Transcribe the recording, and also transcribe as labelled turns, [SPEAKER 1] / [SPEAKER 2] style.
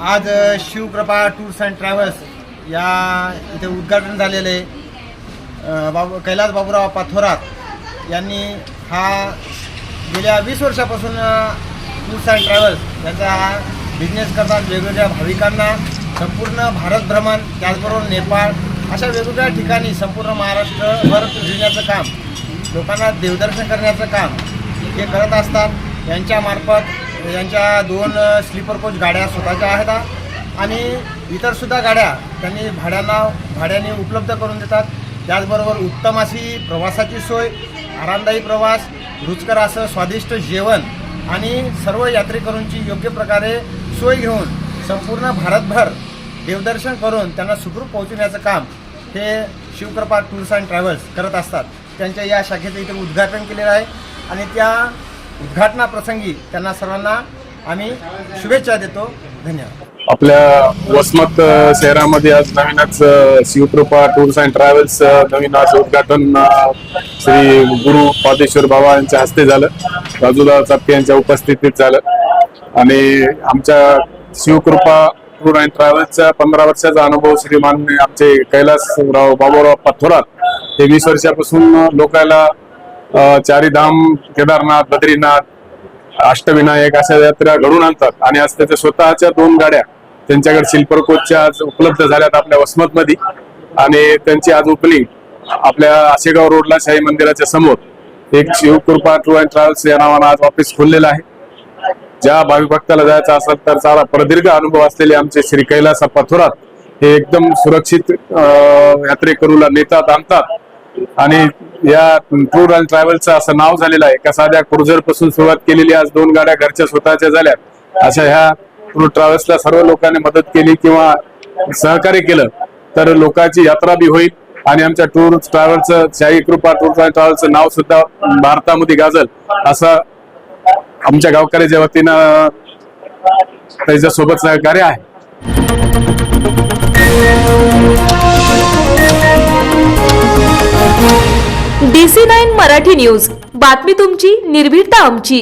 [SPEAKER 1] आज शिवप्रभा tours and travels या इथे उद्घाटन झालेलं आहे बाबू कैलास बाबूराव पाथोरात यांनी हा गेल्या वीस वर्षापासून टूर्स अँड ट्रॅव्हल्स याचा हा बिझनेस करतात वेगवेगळ्या भाविकांना. संपूर्ण भारत भ्रमण त्याचबरोबर नेपाळ अशा वेगवेगळ्या ठिकाणी संपूर्ण महाराष्ट्रभर फिरण्याचं काम लोकांना देवदर्शन करण्याचं काम हे करत असतात. यांच्यामार्फत म्हणजे यांच्या दोन स्लीपर कोच गाड्या स्वतःच्या आहेत आणि इतरसुद्धा गाड्या त्यांनी भाड्यांना भाड्याने उपलब्ध करून देतात. त्याचबरोबर उत्तम अशी प्रवासाची सोय आरामदायी प्रवास रुचकर असं स्वादिष्ट जेवण आणि सर्व यात्रेकरूंची योग्य प्रकारे सोय घेऊन संपूर्ण भारतभर देवदर्शन करून त्यांना सुखरूप पोहोचवण्याचं काम हे शिवकृपा टूर्स अँड ट्रॅव्हल्स करत असतात. त्यांच्या या शाखेचं इथे उद्घाटन केलेलं आहे. आणि त्या उद्घाटनाप्रसंगी त्यांना सर्वांना आम्ही शुभेच्छा देतो. धन्यवाद.
[SPEAKER 2] आपल्या वसमत शहरामध्ये आज नवीनच शिवकृपा टूर्स अँड ट्रॅव्हल्स नवीन आज उद्घाटन श्री गुरु पादेश्वर बाबा यांच्या हस्ते झालं. राजूदा चापके यांच्या उपस्थितीत झालं. आणि आमच्या शिवकृपा टूर अँड ट्रॅव्हल्सचा पंधरा वर्षाचा अनुभव श्रीमान आमचे कैलासराव बाबूराव पाथोरात हे वीस वर्षापासून लोकांना चारीधाम केदारनाथ बद्रीनाथ अष्टविनायक अशा यात्रा घडून आणतात. आणि आज त्याच्या स्वतःच्या दोन गाड्या त्यांच्याकडे शिल्पर कोचच्या आज उपलब्ध झाल्यात आपल्या वसमत मध्ये आणि त्यांची आज ओपनिंग आपल्या आशेगाव रोडला शाही मंदिराच्या समोर. एक शिवकृपा टूर अँड ट्रॅव्हल्स या नावानं आज ऑफिस खोललेलं आहे. ज्या भावी भक्ताला जायचं असेल तर सारा प्रदीर्घ अनुभव असलेले आमचे श्री कैलासा थोरात हे एकदम सुरक्षित यात्रेकरूला नेतात आणतात. आणि या टूर अँड ट्रॅव्हल्सचं असं नाव झालेलं आहे. का साध्या क्रुझरपासून सुरुवात केलेली आज दोन गाड्या घरच्या स्वतःच्या झाल्या. अशा ह्या टूर ट्रॅव्हल्सला सर्व लोकांनी मदत केली किंवा सहकार्य केलं तर लोकांची यात्रा बी होईल. आणि आमच्या टूर ट्रॅव्हलचं शाही कृपा टूर अँड ट्रॅव्हलचं नाव सुद्धा भारतामध्ये गाजल. असं आमच्या गावकऱ्याच्या वतीनं त्याच्यासोबत सहकार्य आहे.
[SPEAKER 3] Nine Marathi news. बातमी तुमची निर्भीडता आमची.